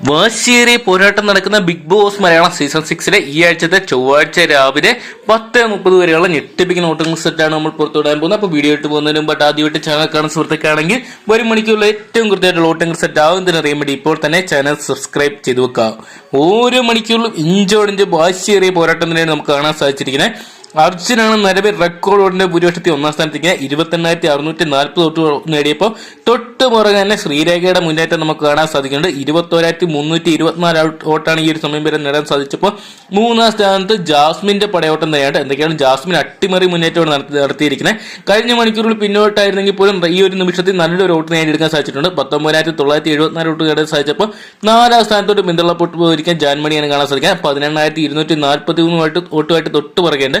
വാശിയേറിയ പോരാട്ടം നടക്കുന്ന ബിഗ് ബോസ് മലയാളം സീസൺ സിക്സിലെ ഈ ആഴ്ചത്തെ ചൊവ്വാഴ്ച രാവിലെ പത്ത് മുപ്പത് വരെയുള്ള ഞെട്ടിപ്പിക്കുന്ന ഓട്ടിംഗ് സെറ്റാണ് നമ്മൾ പുറത്തുവിടാൻ പോകുന്നത്. അപ്പോൾ വീഡിയോ ഇട്ട് പോകുന്നതിന് മുമ്പ് ആദ്യമായിട്ട് ചാനൽ കാണുന്ന സുഹൃത്തുക്കാണെങ്കിൽ ഒരു മണിക്കുള്ള ഏറ്റവും കൃത്യമായിട്ടുള്ള ഓട്ടിംഗ് സെറ്റ് ആവുന്നതിന് അറിയാൻ വേണ്ടി ഇപ്പോൾ തന്നെ ചാനൽ സബ്സ്ക്രൈബ് ചെയ്ത് വെക്കാം ഓരോ മണിക്കൂറിലും ഇഞ്ചോടിഞ്ച് വാശിയേറിയ പോരാട്ടം തന്നെയാണ് നമുക്ക് കാണാൻ സാധിച്ചിരിക്കുന്നത്. അർജുനാണ് നിലവിൽ റെക്കോർഡോടിന്റെ ഭൂരിപക്ഷത്തിൽ ഒന്നാം സ്ഥാനത്തേക്ക്. ഇരുപത്തെണ്ണായിരത്തി അറുന്നൂറ്റി നാൽപ്പത് തൊട്ട് നേടിയപ്പോൾ തൊട്ട് പുറകെ തന്നെ ശ്രീരേഖയുടെ മുന്നേറ്റം നമുക്ക് കാണാൻ സാധിക്കുന്നുണ്ട്. ഇരുപത്തോരായിരത്തി മുന്നൂറ്റി ഇരുപത്തിനാല് വോട്ടാണ് ഈ ഒരു സമയം വരെ നേടാൻ സാധിച്ചപ്പോൾ മൂന്നാം സ്ഥാനത്ത് ജാസ്മിന്റെ പടയോട്ടം തന്നെയാണ്. എന്തൊക്കെയാണ് ജാസ്മിൻ അട്ടിമറി നടത്തി നടത്തിയിരിക്കുന്നത്. കഴിഞ്ഞ മണിക്കൂറിൽ പിന്നോട്ടായിരുന്നെങ്കിൽ പോലും ഈ ഒരു നിമിഷത്തിൽ നല്ലൊരു വോട്ട് നേടിയെടുക്കാൻ സാധിച്ചിട്ടുണ്ട്. പത്തൊമ്പതിനായിരത്തി തൊള്ളായിരത്തി എഴുപത്തിനാല് വോട്ട് നേടാൻ സാധിച്ചപ്പോൾ നാലാം സ്ഥാനത്തോട്ട് പിന്തള്ളപ്പെട്ടു പോയിരിക്കാൻ ജാൻമണിയാണ് കാണാൻ സാധിക്കുക പതിനെണ്ണായിരത്തി ഇരുന്നൂറ്റി നാൽപ്പത്തി വോട്ട് വോട്ടുമായിട്ട് തൊട്ട് പുറകെയുണ്ട്.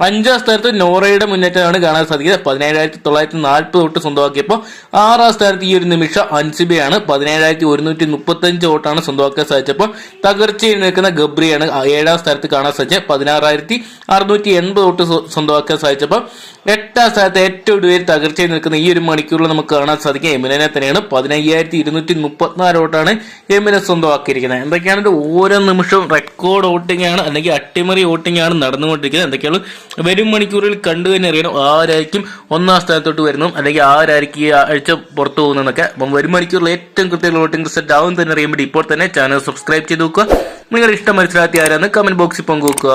അഞ്ചാം സ്ഥാനത്ത് നോറയുടെ മുന്നേറ്റമാണ് കാണാൻ സാധിക്കുന്നത്. പതിനേഴായിരത്തി തൊള്ളായിരത്തി നാൽപ്പത് വോട്ട് സ്വന്തമാക്കിയപ്പോൾ ആറാം സ്ഥാനത്ത് ഈ ഒരു നിമിഷം അൻസിബയാണ് പതിനേഴായിരത്തി ഒരുന്നൂറ്റി മുപ്പത്തഞ്ച് വോട്ടാണ് സ്വന്തമാക്കാൻ സാധിച്ചപ്പോൾ തകർച്ചയിൽ നിൽക്കുന്ന ഗബ്രിയാണ് ഏഴാം സ്ഥാനത്ത് കാണാൻ സാധിച്ചത്. പതിനാറായിരത്തി അറുന്നൂറ്റി എൺപത് വോട്ട് സ്വ- സ്വന്തമാക്കാൻ സാധിച്ചപ്പോൾ എട്ടാം സ്ഥാനത്ത് ഏറ്റവും ഒടുവിൽ തകർച്ചയിൽ നിൽക്കുന്ന ഈ ഒരു മണിക്കൂറിൽ നമുക്ക് കാണാൻ സാധിക്കുക എമിനെ തന്നെയാണ് പതിനയ്യായിരത്തി ഇരുന്നൂറ്റി മുപ്പത്തിനാല് വോട്ടാണ് എമിനെ സ്വന്തമാക്കിയിരിക്കുന്നത്. എന്തൊക്കെയാണ് ഓരോ നിമിഷവും റെക്കോർഡ് വോട്ടിംഗ് ആണ് അല്ലെങ്കിൽ അട്ടിമറി വോട്ടിംഗ് ആണ് നടന്നുകൊണ്ടിരിക്കുന്നത്. എന്തൊക്കെയാണ് വരും മണിക്കൂറിൽ കണ്ടു തന്നെ അറിയണം ആരായിരിക്കും ഒന്നാം സ്ഥാനത്തോട്ട് വരുന്നു അല്ലെങ്കിൽ ആരായിരിക്കും ഈ ആഴ്ച പുറത്തു പോകുന്നതെന്നൊക്കെ. അപ്പം വരും മണിക്കൂറിൽ ഏറ്റവും കൃത്യമുള്ള വോട്ടിംഗ് റിസൾട്ട് ആവും തന്നെ അറിയാൻ വേണ്ടി ഇപ്പോൾ തന്നെ ചാനൽ സബ്സ്ക്രൈബ് ചെയ്ത് നോക്കുക. നിങ്ങളുടെ ഇഷ്ടം മനസ്സിലാക്കി ആരാന്ന് കമന്റ് ബോക്സിൽ പങ്കുവെക്കുക.